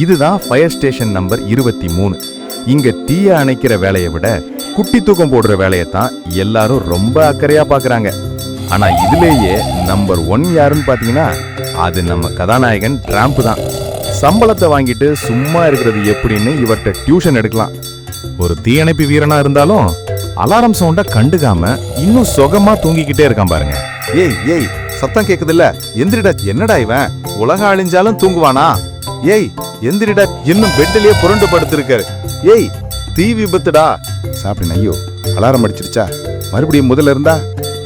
இதுதான் fire station number இருபத்தி மூணு. இங்க தீய அணைக்கிற வேலையை விட குட்டி தூக்கம் போடுற வேலையை தான் எல்லாரும் ரொம்ப அக்கறையா பாக்குறாங்க ஆனா இதுலேயே நம்பர் ஒன் யாருன்னு பாத்தீங்கன்னா அது நம்ம கதாநாயகன் டிராம்ப் தான். சம்பளத்தை வாங்கிட்டு சும்மா இருக்கிறது எப்படின்னு இவர்கிட்ட டியூஷன் எடுக்கலாம். ஒரு தீயணைப்பு வீரனா இருந்தாலும் அலாரம் சவுண்ட கண்டுக்காம இன்னும் சுகமா தூங்கிக்கிட்டே இருக்கான் பாருங்க. ஏய் ஏய் சத்தம் கேக்குதுல்ல? எந்திரிடா என்னடா இவன்? உலகம் அழிஞ்சாலும் தூங்குவானா? ஏய் எந்திரிடா இன்னும் பெட்டிலேயே புரண்டு படுத்திருக்காரு ஏய் தீ விபத்துடா. சாப்பிடுங்க ஐயோ அலாரம் அடிச்சிருச்சா? மறுபடியும் முதல்ல இருந்தா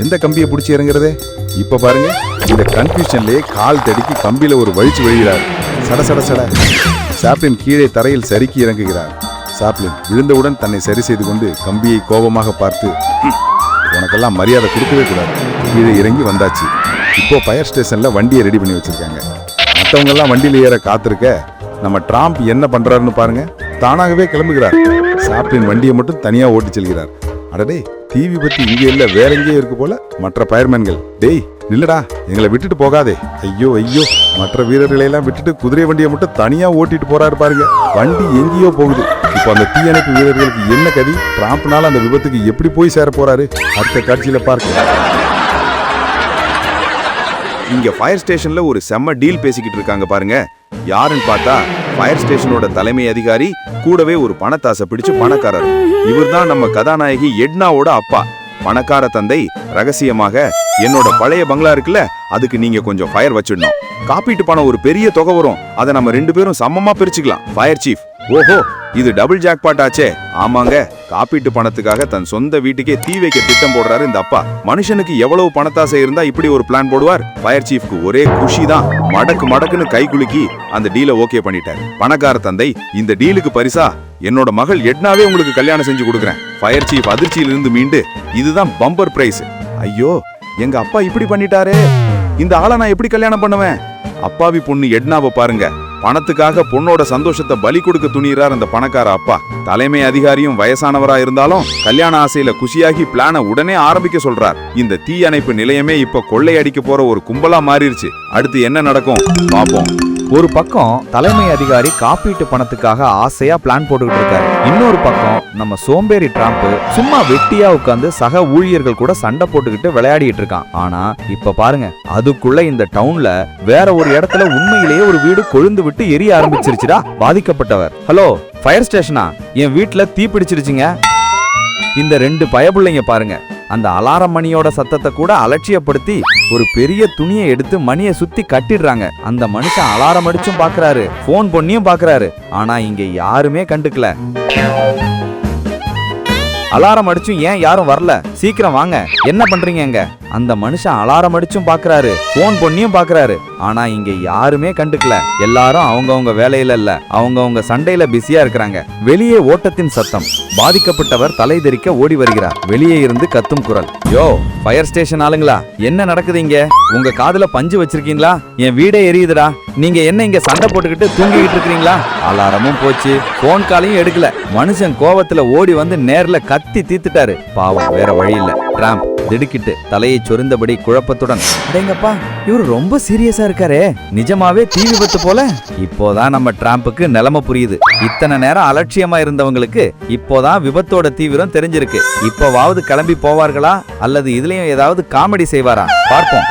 எந்த கம்பியை பிடிச்சி இறங்குறதே? இப்ப பாருங்க இந்த கன்ஃபியூஷன்லயே கால் தடுக்கி கம்பியில ஒரு வழிச்சு விழுகிறார். சட சட சட. சாப்ளின் கீழே தரையில் சறுக்கி இறங்குகிறார். சாப்ளின் விழுந்தவுடன் தன்னை சரி செய்து கொண்டு கம்பியை கோபமாக பார்த்து உனக்கெல்லாம் மரியாதை கொடுக்கவே கூடாது. கீழே இறங்கி வந்தாச்சு. இப்போ ஃபயர் ஸ்டேஷன்ல வண்டியை ரெடி பண்ணி வச்சிருக்காங்க. மற்றவங்க எல்லாம் வண்டியில ஏற காத்திருக்க நம்ம ட்ராம்ப் என்ன பண்ணுறாருன்னு பாருங்க. தானாகவே கிளம்புகிறார். சாப்ளின் வண்டியை மட்டும் தனியாக ஓட்டி செல்கிறார். அடடே தீ விபத்து இங்கே இல்லை வேற எங்கேயோ இருக்கு போல. மற்ற பயர்மேன்கள் டேய் நில்லுடா எங்களை விட்டுட்டு போகாதே. ஐயோ ஐயோ மற்ற வீரர்களை எல்லாம் விட்டுட்டு குதிரை வண்டியை மட்டும் தனியா ஓட்டிட்டு போறாரு பாருங்க. வண்டி எங்கேயோ போகுது. இப்போ அந்த தீயணைப்பு வீரர்களுக்கு என்ன கதி? டிராம்ப்னால அந்த விபத்துக்கு எப்படி போய் சேர போறாரு? அடுத்த காட்சியில பார்க்க இங்க ஃபயர் ஸ்டேஷன்ல ஒரு செம்ம டீல் பேசிக்கிட்டு இருக்காங்க பாருங்க. யாருன்னு பார்த்தா ஃபயர் ஸ்டேஷனோட தலைமை அதிகாரி கூடவே ஒரு பணத்தாசை பிடிச்சு பணக்காரர். இவர்தான் நம்ம கதாநாயகி எட்னாவோட அப்பா. பணக்கார தந்தை ரகசியமாக என்னோட பழைய பங்களா இருக்குல்ல அதுக்கு நீங்க கொஞ்சம் ஃபயர் வச்சிடணும். காப்பீட்டு பணம் ஒரு பெரிய தொகை வரும். அதை நம்ம ரெண்டு பேரும் சமமா பிரிச்சுக்கலாம். ஃபயர் சீஃப் ஓஹோ இது டபுள் ஜாக்பாட் ஆச்சே. ஆமாங்க காப்பீட்டு பணத்துக்காக தன் சொந்த வீட்டுக்கே தீ வைக்க திட்டம் போடுறாரு இந்த அப்பா. மனுஷனுக்கு எவ்வளவு பணத்தாசை இருந்தா இப்படி ஒரு பிளான் போடுவார்? ஃபயர் சீஃப்க்கு ஒரே குஷி தான் மடக்கு மடக்குன்னு கை குலுக்கி அந்த டீலை ஓகே பண்ணிட்டாரு. பணக்கார தந்தை இந்த டீலுக்கு பரிசா? என்னோட மகள் எட்னாவே உங்களுக்கு கல்யாணம் செஞ்சு கொடுக்குறேன். ஃபயர் சீஃப் அதிர்ச்சியிலிருந்து மீண்டு இதுதான் பம்பர் பிரைஸ் ஐயோ எங்க அப்பா இப்படி பண்ணிட்டாரே. இந்த ஆளை நான் எப்படி கல்யாணம் பண்ணுவேன்? அப்பாவி பொண்ணு எட்னாவை பாருங்க. பணத்துக்காக பொண்ணோட சந்தோஷத்தை பலி கொடுக்க துணிகிறார் அந்த பணக்கார அப்பா. தலைமை அதிகாரியும் வயசானவரா இருந்தாலும் கல்யாண ஆசையில குஷியாகி பிளான உடனே ஆரம்பிக்க சொல்றார். இந்த தீ அணைப்பு நிலையமே இப்ப கொள்ளையடிக்க போற ஒரு கும்பலா மாறிடுச்சு அடுத்து என்ன நடக்கும்? பாப்போம் ஒரு பக்கம் தலைமை அதிகாரி காப்பீட்டு பணத்துக்காக ஆசையா பிளான் போட்டுக்கிட்டு இருக்காரு. இன்னொரு பக்கம் நம்ம சோம்பேறி டிராம்ப் சும்மா வெட்டியா உட்காந்து சக ஊழியர்கள் கூட சண்டை போட்டுக்கிட்டு விளையாடிட்டு இருக்கான். ஆனா இப்ப பாருங்க அதுக்குள்ள இந்த டவுன்ல வேற ஒரு இடத்துல உண்மையிலேயே ஒரு வீடு கொழுந்து விட்டு எரிய ஆரம்பிச்சிருச்சுடா. பாதிக்கப்பட்டவர். ஹலோ ஃபயர் ஸ்டேஷனா என் வீட்டுல தீ பிடிச்சிருச்சுங்க. இந்த ரெண்டு பயபிள்ளைங்க பாருங்க. அந்த அலாரம் மணியோட சத்தத்தை கூட அலட்சியப்படுத்தி ஒரு பெரிய துணியை எடுத்து மணியை சுத்தி கட்டிடுறாங்க. அந்த மனுஷன் அலாரம் அடிச்சும் பாக்குறாரு போன் பண்ணியும் பாக்குறாரு. ஆனா இங்க யாருமே கண்டுக்கல. அலாரம் அடிச்சும் ஏன் யாரும் வரல? சீக்கிரம் வாங்க. என்ன பண்றீங்க அந்த மனுஷன் அலாரம் அடிச்சும் பாக்குறாரு போன் பண்ணியும் பாக்குறாரு. ஆனா இங்க யாருமே கண்டுக்கல. எல்லாரும் அவங்கவுங்க வேலையில இல்ல. அவங்கவுங்க சண்டையில பிஸியா இருக்கிறாங்க. வெளியே ஓட்டத்தின் சத்தம். பாதிக்கப்பட்டவர் தலை தெரிக்க ஓடி வருகிறார். வெளியே இருந்து கத்தும் குரல். யோ ஃபயர் ஸ்டேஷன் ஆளுங்களா? என்ன நடக்குது இங்க? உங்க காதுல பஞ்சு வச்சிருக்கீங்களா? என் வீடே எரியுதுடா. நீங்க என்ன இங்க சண்டை போட்டுக்கிட்டு தூங்கிக்கிட்டு இருக்கீங்களா அலாரமும் போச்சு. போன் காலையும் எடுக்கல. மனுஷன் கோவத்துல ஓடி வந்து நேர்ல கத்தி தீத்துட்டாரு. பாவம் வேற வழி இல்லை. ராம் திடுக்கிட்டு தலையை சொரிந்தபடி குழப்பத்துடன் அடேங்கப்பா இவர் ரொம்ப சீரியஸா இருக்காரே. நிஜமாவே தீ விபத்து போல? இப்போதான் நம்ம டிராம்புக்கு நிலைமை புரியுது. இத்தனை நேரம் அலட்சியமா இருந்தவங்களுக்கு இப்போதான் விபத்தோட தீவிரம் தெரிஞ்சிருக்கு. இப்போவாவது கிளம்பி போவார்களா? அல்லது இதுலயும் ஏதாவது காமெடி செய்வாரா? பார்ப்போம்.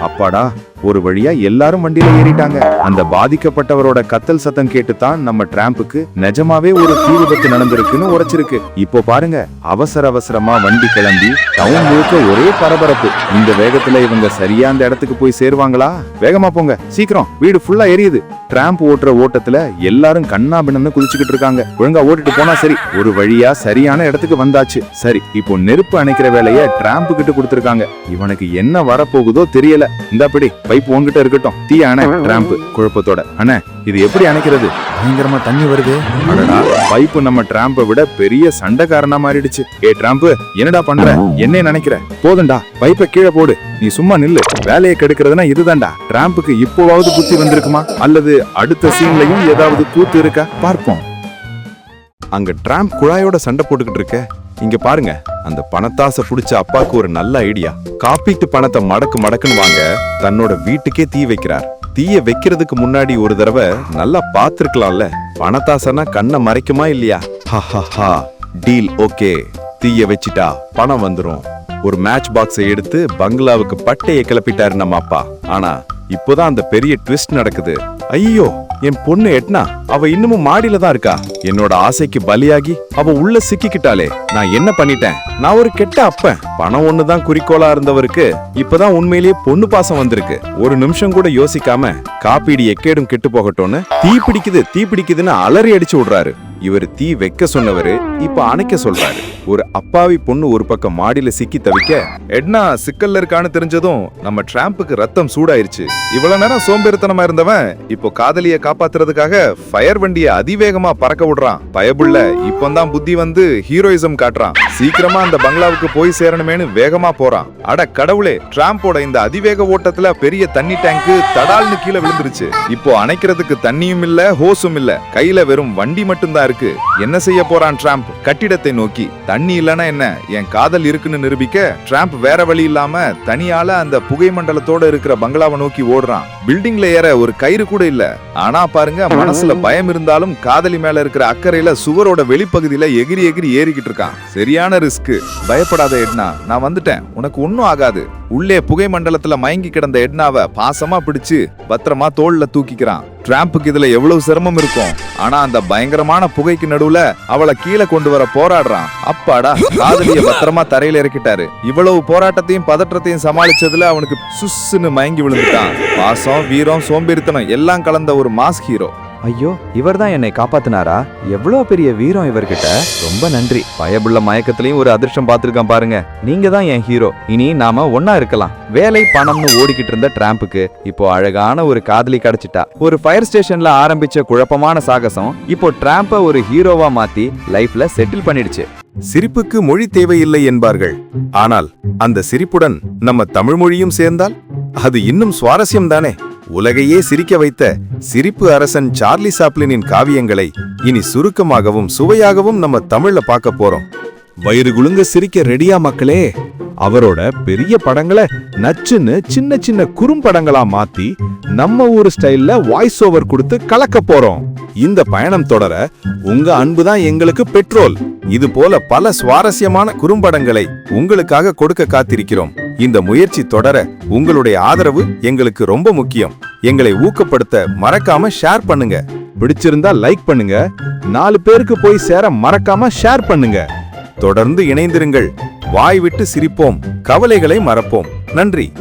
அப்பாடா ஒரு வழியா எல்லாரும் வண்டியில ஏறிட்டாங்க. அந்த பாதிக்கப்பட்டவரோட கத்தல் சத்தம் கேட்டு தான் நம்ம டிராம்புக்கு நிஜமாவே ஒரு தீ விபத்து நடந்திருக்குன்னு உரைச்சிருக்கு. இப்போ பாருங்க அவசர அவசரமா வண்டி கிளம்பி டவுன் முழுக்க ஒரே பரபரப்பு. இந்த வேகத்துல இவங்க சரியா அந்த இடத்துக்கு போய் சேருவாங்களா? வேகமா போங்க சீக்கிரம். வீடு ஃபுல்லா எரியுது. டிராம்ப் ஓட்டுற ஓட்டத்துல எல்லாரும் கண்ணா பின்னு குதிச்சுக்கிட்டு இருக்காங்க. ஒழுங்கா ஓட்டிட்டு போனா சரி. ஒரு வழியா சரியான இடத்துக்கு வந்தாச்சு. சரி இப்போ நெருப்பு அணைக்கிற வேலைய டிராம்ப் கிட்ட கொடுத்திருக்காங்க. இவனுக்கு என்ன வரப்போகுதோ தெரியல. இந்தாப்படி பைப் உன்கிட்ட இருக்கட்டும். தீ அணை டிராம்ப் குழப்பத்தோட. அண்ணே இது எப்படி அணைக்கிறது? பயங்கரமா தண்ணி வருது. அடடா பைப்பு நம்ம டிராம்பை விட பெரிய சண்டைக்காரனா மாறிடுச்சு. ஏ டிராம்ப் என்னடா பண்ற? என்ன நினைக்கிற? போதும்டா பைப்பை கீழே போடு. நீ சும்மா நில்லு. வேலையை கெடுக்கிறதுனா இதுதான்டா. டிராம்புக்கு இப்போவாவது புத்தி வந்திருக்குமா? அல்லது அடுத்த சீன்லயும் ஏதாவது கூத்து இருக்கா? பார்ப்போம். அங்க டிராம்ப் குழாயோட சண்டை போட்டுக்கிட்டு இருக்க. இங்க பாருங்க அந்த பணத்தாசை புடிச்ச அப்பாக்கு ஒரு நல்ல ஐடியா காப்பீட்டு பணத்தை மடக்கு மடக்குன்னு வாங்க தன்னோட வீட்டுக்கே தீ வைக்கிறார். தீய வைக்கிறதுக்கு முன்னாடி ஒரு தடவை நல்லா பார்த்திருக்கலாம்ல. பணத்தாசனா கண்ணை மறைக்குமா இல்லையா? ஹா டீல் ஓகே. தீய வச்சிட்டா பணம் வந்துரும். ஒரு மேட்ச் பாக்ஸை எடுத்து பங்களாவுக்கு பட்டையை கிளப்பிட்டாரு நம்ம அப்பா. ஆனா இப்போதான் அந்த பெரிய ட்விஸ்ட் நடக்குது. ஐயோ என் பொண்ணு எட்னா அவ இன்னமும் மாடியில தான் இருக்கா. என்னோட ஆசைக்கு பலியாகி அவ உள்ள சிக்கிக்கிட்டாளே. நான் என்ன பண்ணிட்டேன்? நான் ஒரு கெட்ட அப்பன். பணம் ஒண்ணுதான் குறிக்கோளா இருந்தவருக்கு இப்பதான் உண்மையிலேயே பொண்ணு பாசம் வந்திருக்கு. ஒரு நிமிஷம் கூட யோசிக்காம காப்பீடு எக்கேடும் கெட்டு போகட்டும்னு தீ பிடிக்குது தீ பிடிக்குதுன்னு அலறி அடிச்சு விடுறாரு. இவர் தீ வைக்க சொன்னவரு இப்ப அணைக்க சொல்றாரு. ஒரு அப்பாவி பொண்ணு ஒரு பக்கம் மாடியில சிக்கி தவிக்க எட்னா சிக்கல்ல இருக்கான்னு தெரிஞ்சதும் நம்ம டிராம்புக்கு ரத்தம் சூடாயிருச்சு. இவ்வளவு நேரம் சோம்பேறித்தனமா இருந்தவன் இப்போ காதலிய காப்பாத்துறதுக்காக ஃபயர் வண்டிய அதிவேகமா பறக்க விடுறான். பயபுள்ள இப்பந்தான் புத்தி வந்து ஹீரோயிசம் காட்டுறான். சீக்கிரமா அந்த பங்களாவுக்கு போய் சேரணுமேனு வேகமா போறான். அட கடவுளே டிராம்போட இந்த அதிவேக ஓட்டத்துல பெரிய தண்ணி டேங்க் தடால்னு கீழே விழுந்துருச்சு. இப்போ அணைக்கிறதுக்கு தண்ணியும் இல்ல ஹோஸும் இல்ல. கையில வெறும் வண்டி மட்டும்தான் இருக்கு. என்ன செய்ய போறான் ட்ராம்ப்? கட்டிடத்தை நோக்கி தண்ணி இல்லனா என்ன? என் காதல் இருக்குன்னு நிரூபிக்க ட்ராம்ப் வேற வழி இல்லாம தனியால அந்த புகை மண்டலத்தோட இருக்கிற பங்களாவை நோக்கி ஓடுறான். பில்டிங்ல ஏற ஒரு கயிறு கூட இல்ல. ஆனா பாருங்க மனசுல பயம் இருந்தாலும் காதலி மேல இருக்கிற அக்கறையில சுவரோட வெளிப்பகுதியில எகிரி எகிரி ஏறிக்கிட்டு இருக்கான். சரியான ரிஸ்க். பயப்படாத எட்னா நான் வந்துட்டேன். உனக்கு ஒன்னும் ஆகாது. உள்ளே புகை மண்டலத்துல மயங்கி கிடந்த எட்னாவை பாசமா பிடிச்சு பத்திரமா தோல்ல தூக்கிக்கிறான். ட்ராம்புக்கு இதுல எவ்வளவு சிரமம் இருக்கும்? ஆனா அந்த பயங்கரமான புகைக்கு நடுவுல அவளை கீழே கொண்டு வர போராடுறான். அப்பாடா காதலிய பத்திரமா தரையில இறக்கிட்டாரு. இவ்வளவு போராட்டத்தையும் பதற்றத்தையும் சமாளிச்சதுல அவனுக்கு சுஸ்ஸுன்னு மயங்கி விழுந்துட்டான். பாசம் வீரம் சோம்பேறித்தனம் எல்லாம் கலந்த ஒரு மாஸ் ஹீரோ. ஐயோ இவர் தான் என்னை காப்பாத்தினாரா? எவ்வளோ பெரிய வீரம் இவர்கிட்ட. ரொம்ப நன்றி. பயபுள்ள மயக்கத்திலையும் ஒரு அதிர்ஷ்டம் பார்த்திருக்கான் பாருங்க. நீங்க தான் என் ஹீரோ. இனி நாம ஒன்னா இருக்கலாம். வேலை பணம்னு ஓடிக்கிட்டு இருந்த டிராம்புக்கு இப்போ அழகான ஒரு காதலி கிடைச்சிட்டா. ஒரு ஃபயர் ஸ்டேஷன்ல ஆரம்பிச்ச குழப்பமான சாகசம் இப்போ ட்ராம்ப ஒரு ஹீரோவா மாத்தி லைஃப்ல செட்டில் பண்ணிடுச்சு. சிரிப்புக்கு மொழி தேவையில்லை என்பார்கள். ஆனால் அந்த சிரிப்புடன் நம்ம தமிழ் மொழியும் சேர்ந்தால் அது இன்னும் சுவாரஸ்யம் தானே உலகையே சிரிக்க வைத்த சிரிப்பு அரசன் சார்லி சாப்ளினின் காவியங்களை இனி சுருக்கமாகவும் சுவையாகவும் நம்ம தமிழ்ல பார்க்க போறோம். வயிறு குழுங்க சிரிக்க ரெடியா மக்களே. அவரோட பெரிய படங்களை நச்சுன்னு சின்ன சின்ன குறும்படங்களா மாத்தி நம்ம ஊர் ஸ்டைல்ல வாய்ஸ் ஓவர் கொடுத்து கலக்க போறோம். இந்த பயணம் தொடர உங்க அன்புதான் எங்களுக்கு பெட்ரோல். இது போல பல சுவாரஸ்யமான குறும்படங்களை உங்களுக்காக கொடுக்க காத்திருக்கிறோம். இந்த முயற்சி தொடர உங்களுடைய ஆதரவு எங்களுக்கு ரொம்ப முக்கியம். எங்களை ஊக்கப்படுத்த மறக்காம ஷேர் பண்ணுங்க. பிடிச்சிருந்தா லைக் பண்ணுங்க. நாலு பேருக்கு போய் சேர மறக்காம ஷேர் பண்ணுங்க. தொடர்ந்து இணைந்திருங்கள். வாய் விட்டு சிரிப்போம். கவலைகளை மறப்போம். நன்றி.